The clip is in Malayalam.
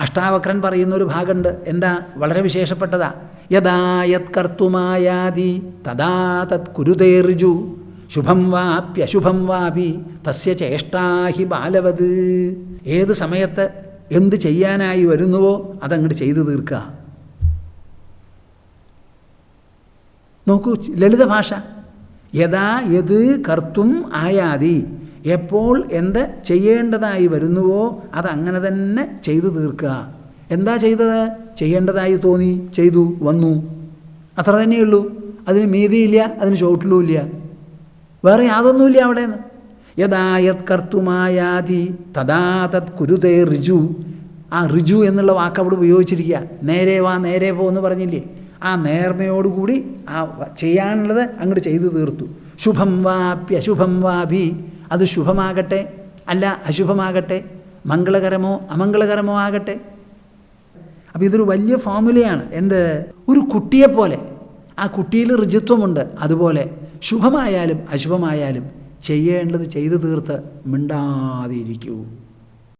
അഷ്ടാവക്രൻ പറയുന്ന ഒരു ഭാഗമുണ്ട് എന്താ? വളരെ വിശേഷപ്പെട്ടതാ. യഥാ യത് കർത്തുമായാതി തഥാ തത് കുരുതേർജു ശുഭം വാപ്യശുഭം വാപി തസ്യ ചേഷ്ടാഹി ബാലവത്. ഏത് സമയത്ത് എന്ത് ചെയ്യാനായി വരുന്നുവോ അതങ്ങോട്ട് ചെയ്തു തീർക്കുക നോക്കൂ ലളിത ഭാഷ. യഥാ യത് കർത്തും ആയാതി. എപ്പോൾ എന്ത് ചെയ്യേണ്ടതായി വരുന്നുവോ അത് അങ്ങനെ തന്നെ ചെയ്തു തീർക്കുക. എന്താ ചെയ്തത്? ചെയ്യേണ്ടതായി തോന്നി ചെയ്തു വന്നു. അത്ര തന്നെയുള്ളൂ. അതിന് മീതിയില്ല അതിന് ചോട്ടിലുമില്ല വേറെ യാതൊന്നുമില്ല അവിടെ നിന്ന് യഥായത് കർത്തുമായാതി തഥാ തത് കുരുതേ ഋജു. ആ ഋജു എന്നുള്ള വാക്ക് അവിടെ ഉപയോഗിച്ചിരിക്കുക. നേരെ വാ നേരെ പോ എന്ന് പറഞ്ഞില്ലേ? ആ നേർമയോടുകൂടി ആ ചെയ്യാനുള്ളത് അങ്ങോട്ട് ചെയ്തു തീർത്തു. ശുഭം വാപ്യശുഭം വാഭി അത് ശുഭമാകട്ടെ അല്ല അശുഭമാകട്ടെ മംഗളകരമോ അമംഗളകരമോ ആകട്ടെ. അപ്പോൾ ഇതൊരു വലിയ ഫോമുലയാണ് എന്ത്? ഒരു കുട്ടിയെപ്പോലെ ആ കുട്ടിയിൽ ഋജുത്വമുണ്ട് അതുപോലെ ശുഭമായാലും അശുഭമായാലും ചെയ്യേണ്ടത് ചെയ്തു തീർത്ത് മിണ്ടാതെ ഇരിക്കൂ